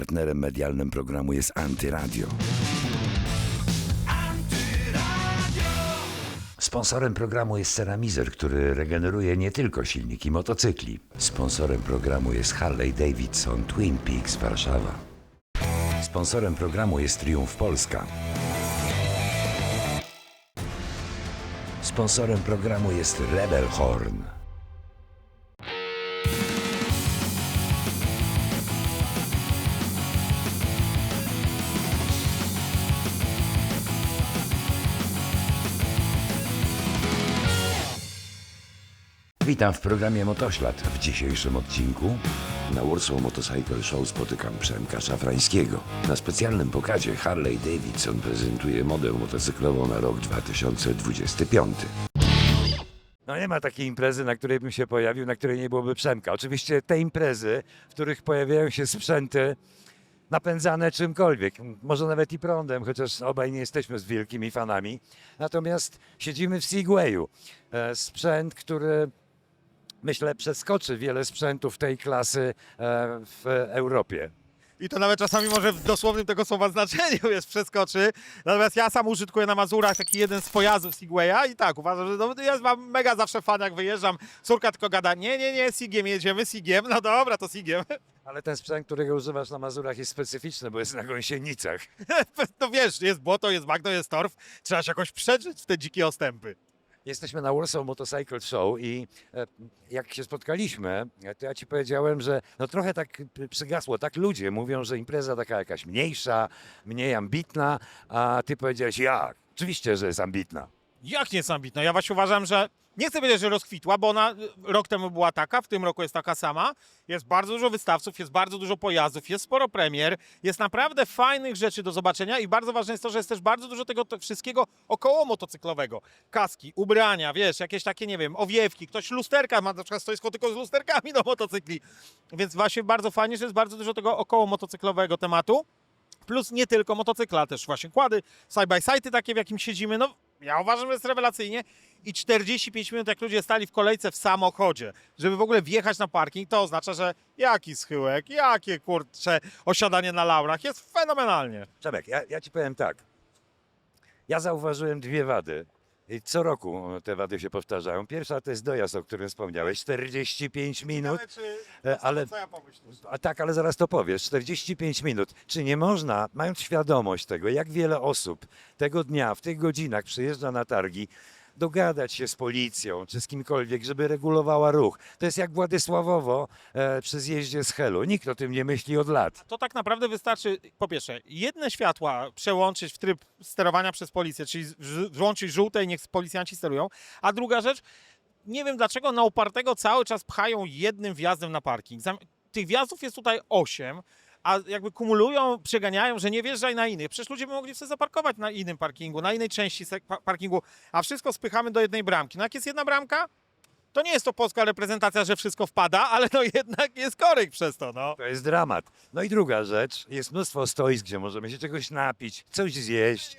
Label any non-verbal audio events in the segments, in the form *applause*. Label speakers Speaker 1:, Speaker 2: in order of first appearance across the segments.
Speaker 1: Partnerem medialnym programu jest Antyradio. Sponsorem programu jest Ceramizer, który regeneruje nie tylko silniki motocykli. Sponsorem programu jest Harley Davidson Twin Peaks Warszawa. Sponsorem programu jest Triumf Polska. Sponsorem programu jest Rebel Horn. Witam w programie Motoślad. W dzisiejszym odcinku na Warsaw Motorcycle Show spotykam Przemka Szafrańskiego. Na specjalnym pokazie Harley Davidson prezentuje modę motocyklową na rok 2025. No nie ma takiej imprezy, na której bym się pojawił, na której nie byłoby Przemka. Oczywiście te imprezy, w których pojawiają się sprzęty napędzane czymkolwiek, może nawet i prądem, chociaż obaj nie jesteśmy z wielkimi fanami. Natomiast siedzimy w Segwayu. E, Sprzęt, który myślę przeskoczy wiele sprzętów tej klasy e, w Europie.
Speaker 2: I to nawet czasami może w dosłownym tego słowa znaczeniu jest przeskoczy. Natomiast ja sam użytkuję na Mazurach taki jeden z pojazdów Segwaya i tak, uważam, że no, ja mam mega zawsze fan, jak wyjeżdżam. Córka tylko gada, nie, nie, nie, Sigiem jedziemy, Sigiem. No dobra, to Sigiem. *laughs*
Speaker 1: Ale ten sprzęt, którego używasz na Mazurach jest specyficzny, bo jest na gąsienicach. *laughs*
Speaker 2: No wiesz, jest błoto, jest bagno, jest torf. Trzeba się jakoś przedrzeć w te dzikie ostępy.
Speaker 1: Jesteśmy na Warsaw Motorcycle Show i e, jak się spotkaliśmy, to ja ci powiedziałem, że no trochę tak przygasło. Tak ludzie mówią, że impreza taka jakaś mniejsza, mniej ambitna, a ty powiedziałeś jak? Oczywiście, że jest ambitna.
Speaker 2: Jak nie jest ambitna? Ja właśnie uważam, że nie chcę powiedzieć, że rozkwitła, bo ona y, rok temu była taka, w tym roku jest taka sama. Jest bardzo dużo wystawców, jest bardzo dużo pojazdów, jest sporo premier, jest naprawdę fajnych rzeczy do zobaczenia i bardzo ważne jest to, że jest też bardzo dużo tego wszystkiego około motocyklowego. Kaski, ubrania, wiesz, jakieś takie, nie wiem, owiewki, ktoś lusterka ma na przykład stoisko tylko z lusterkami do motocykli. Więc właśnie bardzo fajnie, że jest bardzo dużo tego około motocyklowego tematu. Plus nie tylko motocykla, też właśnie kłady, side by side takie, w jakim siedzimy. No, ja uważam, że jest rewelacyjnie. I 45 minut, jak ludzie stali w kolejce w samochodzie, żeby w ogóle wjechać na parking, to oznacza, że jaki schyłek, jakie kurcze osiadanie na laurach, jest fenomenalnie.
Speaker 1: Przemek, ja, ja ci powiem tak. Ja zauważyłem dwie wady. I co roku te wady się powtarzają. Pierwsza to jest dojazd, o którym wspomniałeś. 45 minut. E, ale-
Speaker 2: Co ja pomyślę?
Speaker 1: A tak, ale zaraz to powiesz. 45 minut. Czy nie można, mając świadomość tego, jak wiele osób tego dnia, w tych godzinach przyjeżdża na targi, dogadać się z policją czy z kimkolwiek, żeby regulowała ruch? To jest jak Władysławowo e, przy zjeździe z Helu. Nikt o tym nie myśli od lat.
Speaker 2: To tak naprawdę wystarczy, po pierwsze, jedne światła przełączyć w tryb sterowania przez policję, czyli włączyć żółte i niech policjanci sterują. A druga rzecz, nie wiem dlaczego na upartego cały czas pchają jednym wjazdem na parking. Tych wjazdów jest tutaj 8, a jakby kumulują, przeganiają, że nie wjeżdżaj na innych. Przecież ludzie by mogli sobie zaparkować na innym parkingu, na innej części parkingu, a wszystko spychamy do jednej bramki. No jak jest jedna bramka, to nie jest to polska reprezentacja, że wszystko wpada, ale no jednak jest koryk przez to, no.
Speaker 1: To jest dramat. No i druga rzecz, jest mnóstwo stoisk, gdzie możemy się czegoś napić, coś zjeść,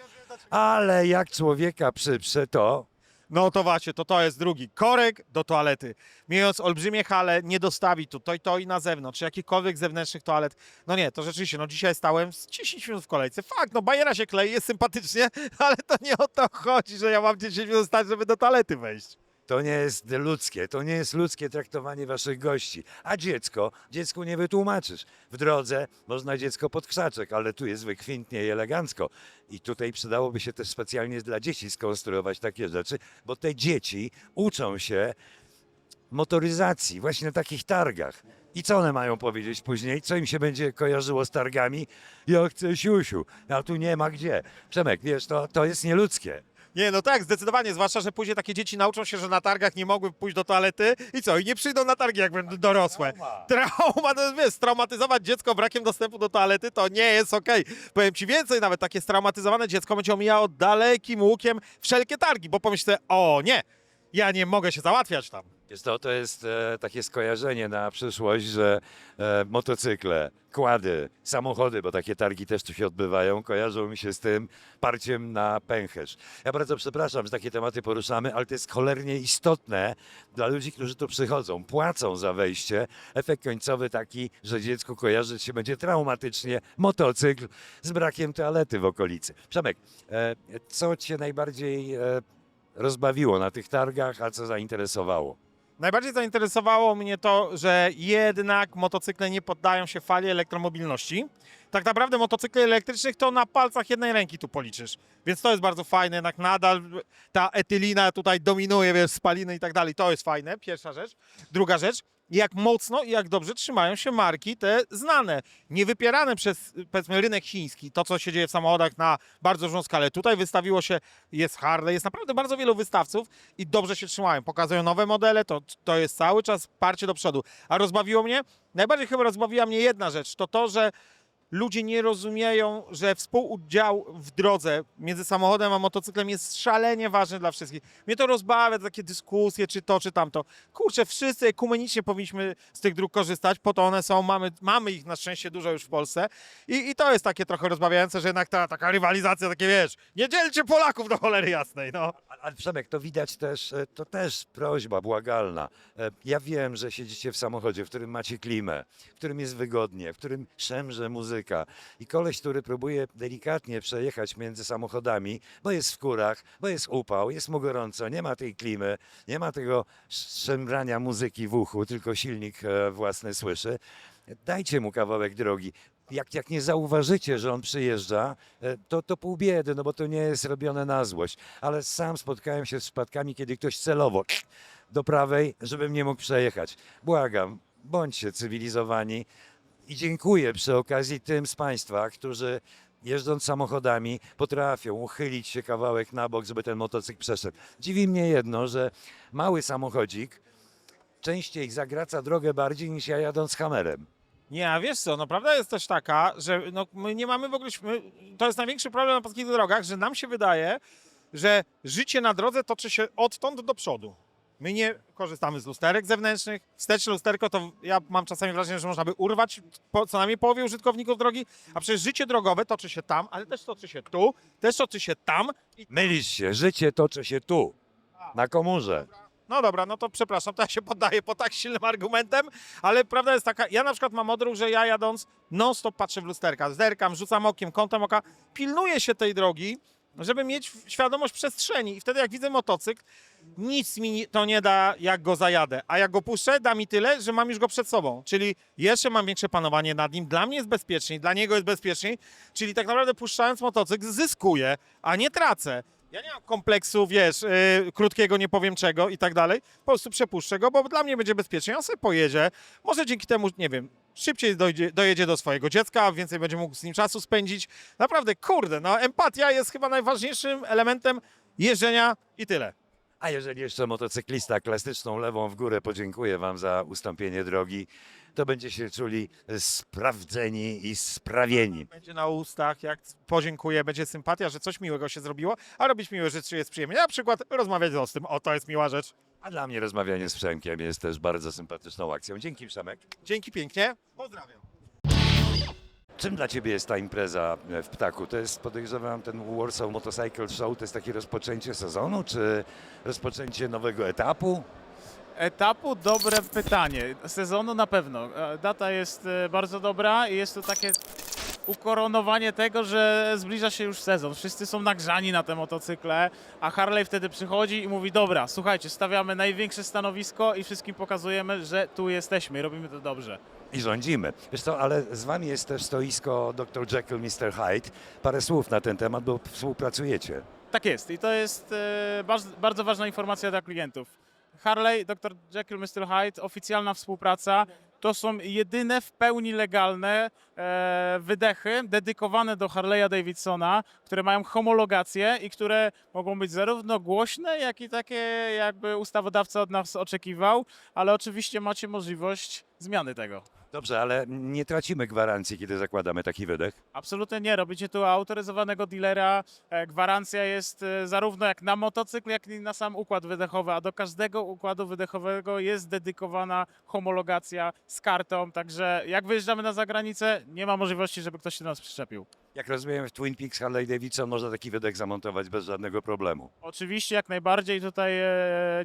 Speaker 1: ale jak człowieka przyprze to,
Speaker 2: No to właśnie, to to jest drugi. Korek do toalety. Mając olbrzymie hale, nie dostawi tu to i to i na zewnątrz, czy jakichkolwiek zewnętrznych toalet. No nie, to rzeczywiście, no dzisiaj stałem z 10 minut w kolejce. Fakt, no bajera się klei, jest sympatycznie, *laughs* ale to nie o to chodzi, że ja mam 10 minut stać, żeby do toalety wejść.
Speaker 1: To nie jest ludzkie, to nie jest ludzkie traktowanie waszych gości. A dziecko, dziecku nie wytłumaczysz. W drodze można dziecko pod krzaczek, ale tu jest wykwintnie i elegancko. I tutaj przydałoby się też specjalnie dla dzieci skonstruować takie rzeczy, bo te dzieci uczą się motoryzacji właśnie na takich targach. I co one mają powiedzieć później? Co im się będzie kojarzyło z targami? Ja chcę siusiu, a tu nie ma gdzie. Przemek, wiesz, to, to jest nieludzkie.
Speaker 2: Nie, no tak, zdecydowanie, zwłaszcza, że później takie dzieci nauczą się, że na targach nie mogły pójść do toalety i co, i nie przyjdą na targi, jak będą dorosłe. Trauma, to jest, wiesz, straumatyzować dziecko brakiem dostępu do toalety to nie jest okej. Powiem ci więcej, nawet takie straumatyzowane dziecko będzie omijało dalekim łukiem wszelkie targi, bo pomyśl sobie, o nie, ja nie mogę się załatwiać tam.
Speaker 1: Jest to, to jest e, takie skojarzenie na przyszłość, że e, motocykle, kłady, samochody, bo takie targi też tu się odbywają, kojarzą mi się z tym parciem na pęcherz. Ja bardzo przepraszam, że takie tematy poruszamy, ale to jest cholernie istotne dla ludzi, którzy tu przychodzą, płacą za wejście. Efekt końcowy taki, że dziecku kojarzyć się będzie traumatycznie motocykl z brakiem toalety w okolicy. Przemek, e, co cię najbardziej e, rozbawiło na tych targach, a co zainteresowało?
Speaker 2: Najbardziej zainteresowało mnie to, że jednak motocykle nie poddają się fali elektromobilności. Tak naprawdę motocykli elektrycznych to na palcach jednej ręki tu policzysz. Więc to jest bardzo fajne, jednak nadal ta etylina tutaj dominuje, wiesz, spaliny i tak dalej. To jest fajne, pierwsza rzecz. Druga rzecz, jak mocno i jak dobrze trzymają się marki te znane, niewypierane przez powiedzmy rynek chiński, to co się dzieje w samochodach na bardzo dużą skalę. Tutaj wystawiło się, jest Harley, jest naprawdę bardzo wielu wystawców i dobrze się trzymają. Pokazują nowe modele, to, to jest cały czas parcie do przodu. A rozbawiło mnie, najbardziej chyba rozbawiła mnie jedna rzecz, to to, że ludzie nie rozumieją, że współudział w drodze między samochodem a motocyklem jest szalenie ważny dla wszystkich. Mnie to rozbawia, takie dyskusje, czy to, czy tamto. Kurczę, wszyscy ekumenicznie powinniśmy z tych dróg korzystać, po to one są, mamy, mamy ich na szczęście dużo już w Polsce i, i to jest takie trochę rozbawiające, że jednak ta taka rywalizacja, takie wiesz, nie dzielcie Polaków do cholery jasnej, no.
Speaker 1: Ale Przemek, to widać też, e, to też prośba błagalna. E, Ja wiem, że siedzicie w samochodzie, w którym macie klimę, w którym jest wygodnie, w którym szemrze muzyka i koleś, który próbuje delikatnie przejechać między samochodami, bo jest w kurach, bo jest upał, jest mu gorąco, nie ma tej klimy, nie ma tego szemrania muzyki w uchu, tylko silnik e, własny słyszy. Dajcie mu kawałek drogi. Jak, jak nie zauważycie, że on przyjeżdża, e, to, to pół biedy, no bo to nie jest robione na złość. Ale sam spotkałem się z przypadkami, kiedy ktoś celowo do prawej, żebym nie mógł przejechać. Błagam, bądźcie cywilizowani i dziękuję przy okazji tym z Państwa, którzy jeżdżąc samochodami potrafią uchylić się kawałek na bok, żeby ten motocykl przeszedł. Dziwi mnie jedno, że mały samochodzik częściej zagraca drogę bardziej niż ja jadąc hamerem.
Speaker 2: Nie, a wiesz co, no prawda jest też taka, że no, my nie mamy w ogóle, my, to jest największy problem na polskich drogach, że nam się wydaje, że życie na drodze toczy się odtąd do przodu. My nie korzystamy z lusterek zewnętrznych. Wsteczne lusterko to ja mam czasami wrażenie, że można by urwać po, co najmniej połowie użytkowników drogi, a przecież życie drogowe toczy się tam, ale też toczy się tu, też toczy się tam. I...
Speaker 1: Mylisz się, życie toczy się tu, na komórze.
Speaker 2: No dobra, no to przepraszam, to ja się poddaję po tak silnym argumentem, ale prawda jest taka, ja na przykład mam odruch, że ja jadąc non-stop patrzę w lusterka, zerkam, rzucam okiem, kątem oka, pilnuję się tej drogi, żeby mieć świadomość przestrzeni i wtedy jak widzę motocykl, nic mi to nie da, jak go zajadę, a jak go puszczę, da mi tyle, że mam już go przed sobą, czyli jeszcze mam większe panowanie nad nim, dla mnie jest bezpieczniej, dla niego jest bezpieczniej, czyli tak naprawdę puszczając motocykl zyskuję, a nie tracę. Ja nie mam kompleksu, wiesz, yy, krótkiego nie powiem czego i tak dalej. Po prostu przepuszczę go, bo dla mnie będzie bezpiecznie. On sobie pojedzie. Może dzięki temu, nie wiem, szybciej dojdzie, dojedzie do swojego dziecka, więcej będzie mógł z nim czasu spędzić. Naprawdę, kurde, no empatia jest chyba najważniejszym elementem jeżdżenia i tyle.
Speaker 1: A jeżeli jeszcze motocyklista klasyczną lewą w górę podziękuję Wam za ustąpienie drogi, to będzie się czuli sprawdzeni i sprawieni.
Speaker 2: Będzie na ustach, jak podziękuję, będzie sympatia, że coś miłego się zrobiło, a robić miłe rzeczy jest przyjemnie. Na przykład rozmawiać z Ostym, o to jest miła rzecz.
Speaker 1: A dla mnie rozmawianie z Przemkiem jest też bardzo sympatyczną akcją. Dzięki Przemek.
Speaker 2: Dzięki pięknie, pozdrawiam.
Speaker 1: Czym dla Ciebie jest ta impreza w Ptaku? To jest, podejrzewam, ten Warsaw Motorcycle Show, to jest takie rozpoczęcie sezonu, czy rozpoczęcie nowego etapu?
Speaker 3: Etapu dobre pytanie. Sezonu na pewno. E, Data jest e, bardzo dobra i jest to takie ukoronowanie tego, że zbliża się już sezon. Wszyscy są nagrzani na te motocykle, a Harley wtedy przychodzi i mówi: Dobra, słuchajcie, stawiamy największe stanowisko i wszystkim pokazujemy, że tu jesteśmy i robimy to dobrze.
Speaker 1: I rządzimy. Co, ale z Wami jest też stoisko Dr. Jekyll, Mr. Hyde. Parę słów na ten temat, bo współpracujecie.
Speaker 3: Tak jest i to jest e, bardzo, bardzo ważna informacja dla klientów. Harley, Dr. Jekyll, Mr. Hyde, oficjalna współpraca. To są jedyne w pełni legalne e, wydechy dedykowane do Harley'a Davidsona, które mają homologację i które mogą być zarówno głośne, jak i takie, jakby ustawodawca od nas oczekiwał, ale oczywiście macie możliwość zmiany tego.
Speaker 1: Dobrze, ale nie tracimy gwarancji, kiedy zakładamy taki wydech.
Speaker 3: Absolutnie nie. Robicie tu autoryzowanego dealera. E, Gwarancja jest e, zarówno jak na motocykl, jak i na sam układ wydechowy, a do każdego układu wydechowego jest dedykowana homologacja z kartą. Także jak wyjeżdżamy na zagranicę, nie ma możliwości, żeby ktoś się do nas przyczepił.
Speaker 1: Jak rozumiem, w Twin Peaks Harley Davidson można taki wydech zamontować bez żadnego problemu.
Speaker 3: Oczywiście, jak najbardziej tutaj e,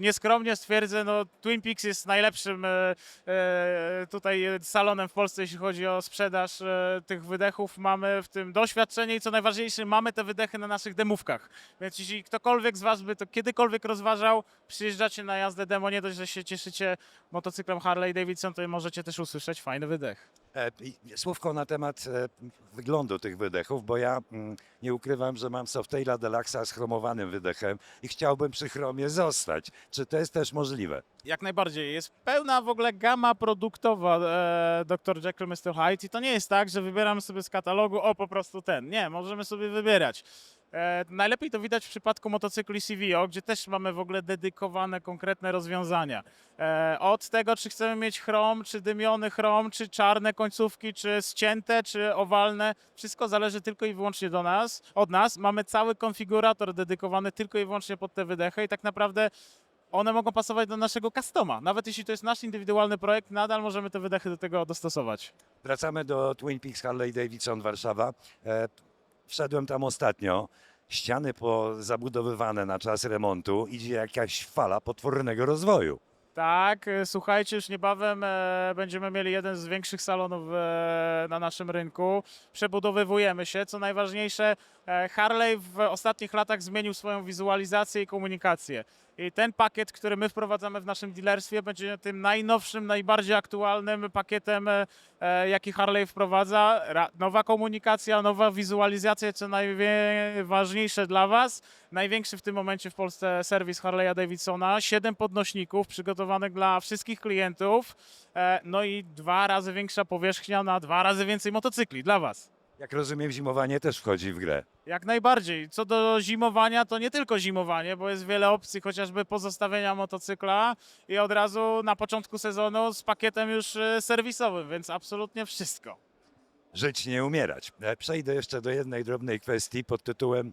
Speaker 3: nieskromnie stwierdzę, no Twin Peaks jest najlepszym e, e, tutaj salonem w Polsce, jeśli chodzi o sprzedaż e, tych wydechów. Mamy w tym doświadczenie i co najważniejsze, mamy te wydechy na naszych demówkach. Więc jeśli ktokolwiek z Was by to kiedykolwiek rozważał, przyjeżdżacie na jazdę demo, nie dość, że się cieszycie motocyklem Harley Davidson, to możecie też usłyszeć fajny wydech.
Speaker 1: E, Słówko na temat e, wyglądu tych wydechów, bo ja mm, nie ukrywam, że mam Softaila Deluxa z chromowanym wydechem i chciałbym przy chromie zostać. Czy to jest też możliwe?
Speaker 3: Jak najbardziej. Jest pełna w ogóle gama produktowa e, Dr. Jekyll, Mr. Hyde i to nie jest tak, że wybieramy sobie z katalogu, o po prostu ten. Nie, możemy sobie wybierać. E, najlepiej to widać w przypadku motocykli CVO, gdzie też mamy w ogóle dedykowane konkretne rozwiązania. E, od tego, czy chcemy mieć chrom, czy dymiony chrom, czy czarne końcówki, czy ścięte, czy owalne, wszystko zależy tylko i wyłącznie do nas, od nas. Mamy cały konfigurator dedykowany tylko i wyłącznie pod te wydechy i tak naprawdę one mogą pasować do naszego customa. Nawet jeśli to jest nasz indywidualny projekt, nadal możemy te wydechy do tego dostosować.
Speaker 1: Wracamy do Twin Peaks Harley Davidson Warszawa. Wszedłem tam ostatnio. Ściany pozabudowywane na czas remontu. Idzie jakaś fala potwornego rozwoju.
Speaker 3: Tak, e, słuchajcie, już niebawem e, będziemy mieli jeden z większych salonów e, na naszym rynku. Przebudowywujemy się. Co najważniejsze, Harley w ostatnich latach zmienił swoją wizualizację i komunikację. I ten pakiet, który my wprowadzamy w naszym dealerstwie, będzie tym najnowszym, najbardziej aktualnym pakietem, e, e, jaki Harley wprowadza. Nowa komunikacja, nowa wizualizacja, co najważniejsze dla Was. Największy w tym momencie w Polsce serwis Harley'a Davidsona. Siedem podnośników przygotowanych dla wszystkich klientów. E, No i dwa razy większa powierzchnia na dwa razy więcej motocykli dla Was.
Speaker 1: Jak rozumiem, zimowanie też wchodzi w grę.
Speaker 3: Jak najbardziej. Co do zimowania, to nie tylko zimowanie, bo jest wiele opcji, chociażby pozostawienia motocykla i od razu na początku sezonu z pakietem już e, serwisowym, więc absolutnie wszystko.
Speaker 1: Żyć, nie umierać. E, Przejdę jeszcze do jednej drobnej kwestii pod tytułem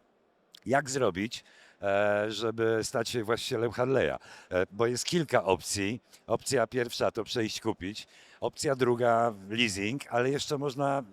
Speaker 1: jak zrobić, e, żeby stać się właścicielem Harley'a. E, Bo jest kilka opcji. Opcja pierwsza to przejść kupić. Opcja druga leasing, ale jeszcze można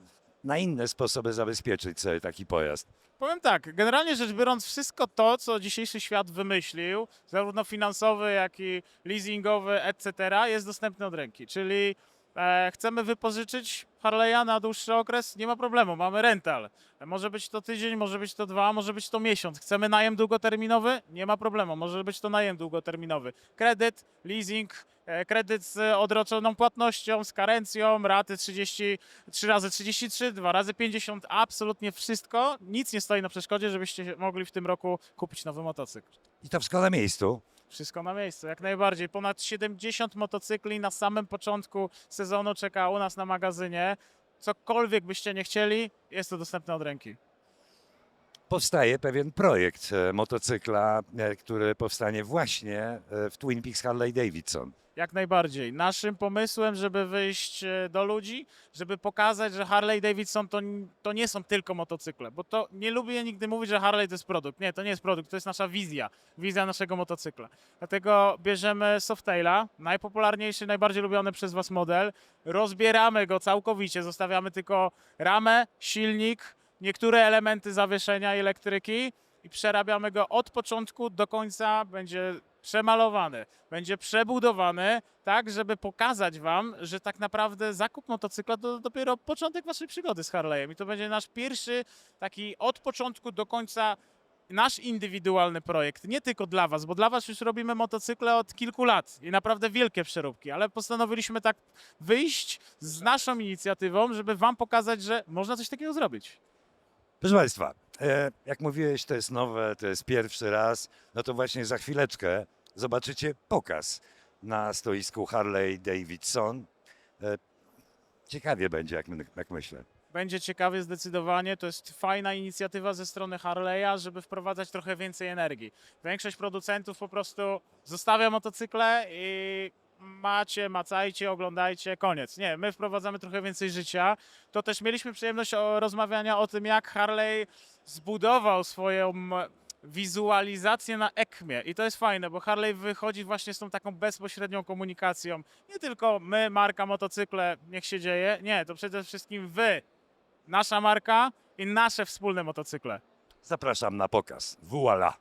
Speaker 1: na inne sposoby zabezpieczyć sobie taki pojazd.
Speaker 3: Powiem tak, generalnie rzecz biorąc, wszystko to, co dzisiejszy świat wymyślił, zarówno finansowy, jak i leasingowy, etc., jest dostępne od ręki. Czyli e, chcemy wypożyczyć Harley'a na dłuższy okres, nie ma problemu, mamy rental. Może być to tydzień, może być to dwa, może być to miesiąc. Chcemy najem długoterminowy? Nie ma problemu, może być to najem długoterminowy. Kredyt, leasing, kredyt z odroczoną płatnością, z karencją, raty 30, 3 razy 33, 2 razy 50, absolutnie wszystko. Nic nie stoi na przeszkodzie, żebyście mogli w tym roku kupić nowy motocykl.
Speaker 1: I to wszystko na miejscu.
Speaker 3: Wszystko na miejscu, jak najbardziej. Ponad 70 motocykli na samym początku sezonu czeka u nas na magazynie. Cokolwiek byście nie chcieli, jest to dostępne od ręki.
Speaker 1: Powstaje pewien projekt e, motocykla, e, który powstanie właśnie e, w Twin Peaks Harley Davidson.
Speaker 3: Jak najbardziej. Naszym pomysłem, żeby wyjść e, do ludzi, żeby pokazać, że Harley Davidson to, to nie są tylko motocykle, bo to nie lubię nigdy mówić, że Harley to jest produkt. Nie, to nie jest produkt, to jest nasza wizja, wizja naszego motocykla. Dlatego bierzemy Softaila, najpopularniejszy, najbardziej lubiony przez Was model, rozbieramy go całkowicie, zostawiamy tylko ramę, silnik, niektóre elementy zawieszenia i elektryki i przerabiamy go od początku do końca. Będzie przemalowany, będzie przebudowany, tak, żeby pokazać Wam, że tak naprawdę zakup motocykla to dopiero początek Waszej przygody z Harley'em. I to będzie nasz pierwszy taki od początku do końca nasz indywidualny projekt, nie tylko dla Was, bo dla Was już robimy motocykle od kilku lat i naprawdę wielkie przeróbki, ale postanowiliśmy tak wyjść z naszą inicjatywą, żeby Wam pokazać, że można coś takiego zrobić.
Speaker 1: Proszę Państwa, jak mówiłeś, to jest nowe, to jest pierwszy raz, no to właśnie za chwileczkę zobaczycie pokaz na stoisku Harley Davidson. E, Ciekawie będzie, jak, jak myślę.
Speaker 3: Będzie ciekawie zdecydowanie. To jest fajna inicjatywa ze strony Harley'a, żeby wprowadzać trochę więcej energii. Większość producentów po prostu zostawia motocykle i macie, macajcie, oglądajcie, koniec. Nie, my wprowadzamy trochę więcej życia. To też mieliśmy przyjemność o, rozmawiania o tym, jak Harley zbudował swoją wizualizację na ekmie i to jest fajne, bo Harley wychodzi właśnie z tą taką bezpośrednią komunikacją. Nie tylko my, marka motocykle, niech się dzieje, nie, to przede wszystkim wy, nasza marka i nasze wspólne motocykle.
Speaker 4: Zapraszam na pokaz. Voila!